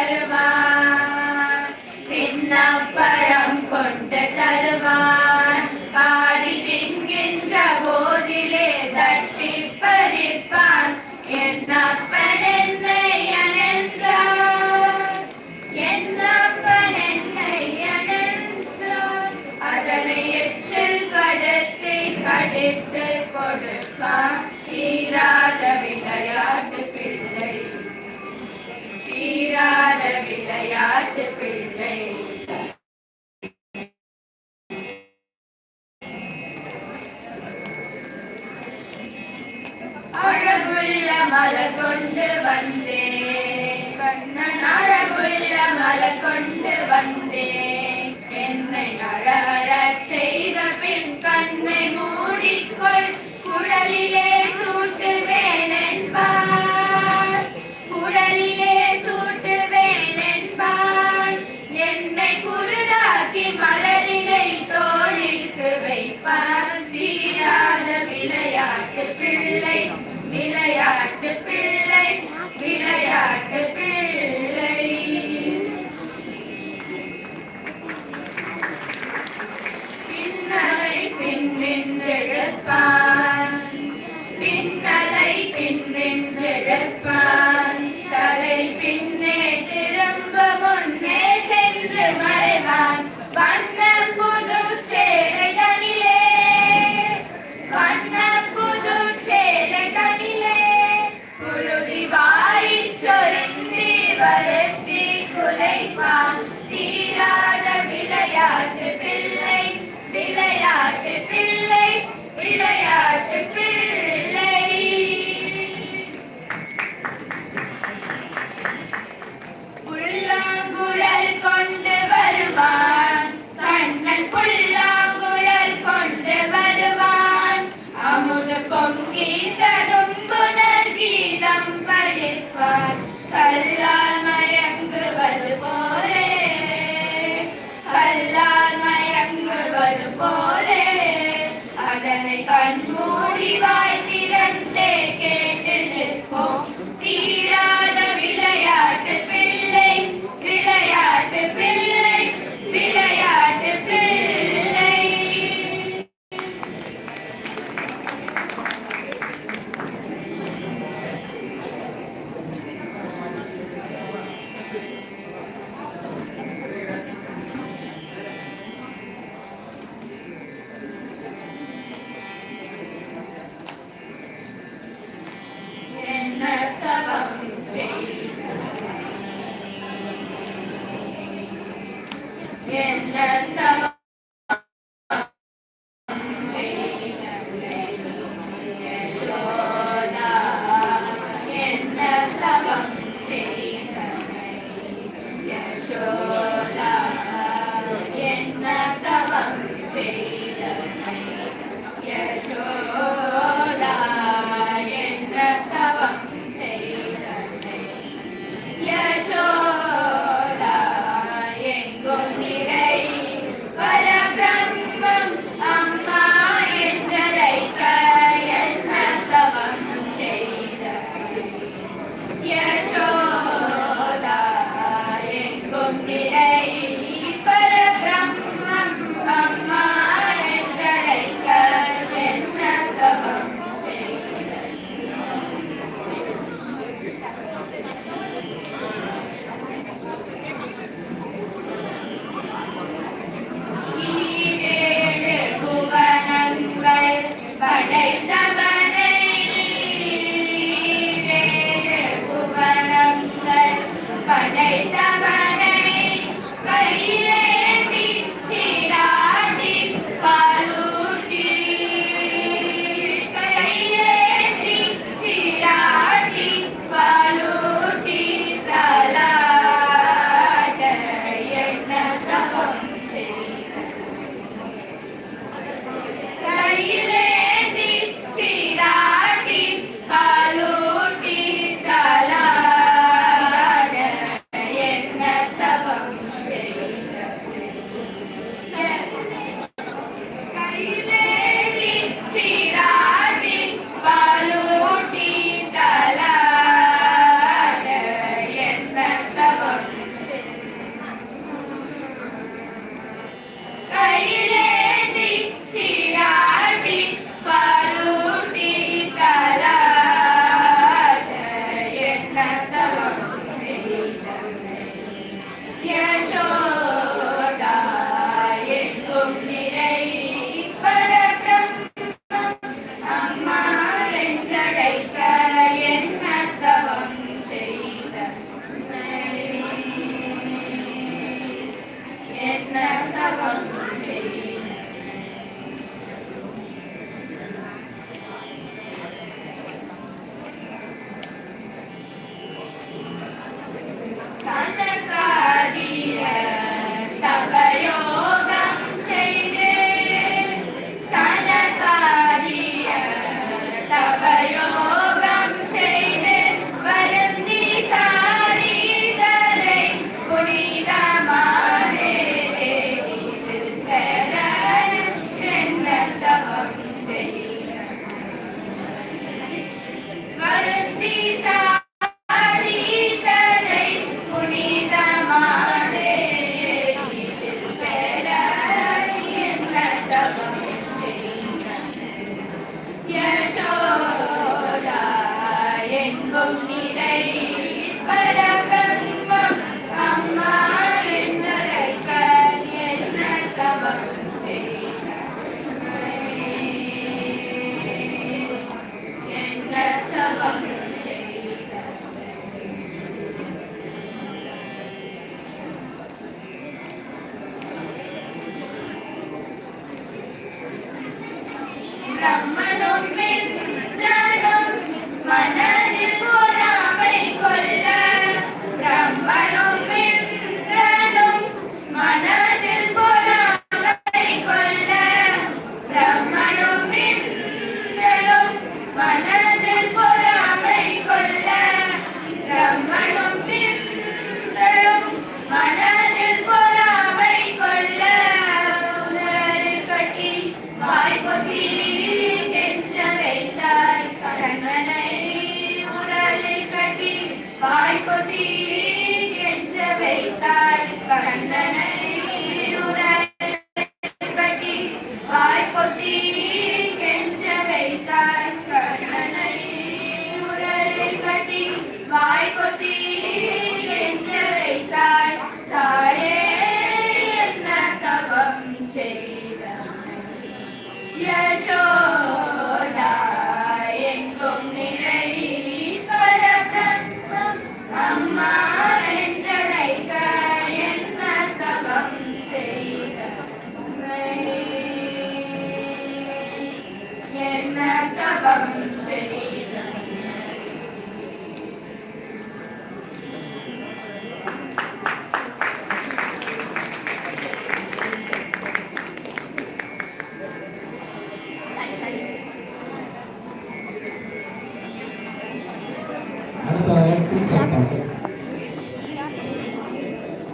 தருவான் சின்னப்பரம் கொண்டு தருவான் பாடி திங்கின்ற போதிலே தட்டி பறிப்பான் என்னப்பன் என்னை அனன்றார். என்னப்பன் என்னை அனன்றார். அதனை எச்சில் படுத்தி கொடுப்பான் விளையாட விளையாட்டு பிள்ளை அழகுள்ள மலர் கொண்டு வந்தேன் கண்ணன் அழகுள்ள மலர் கொண்டு வந்தேன் என்னை அழற செய்த பின் குழலிலே சூட்டுவேன். బ్రహ్మణో బ్రహ్మణో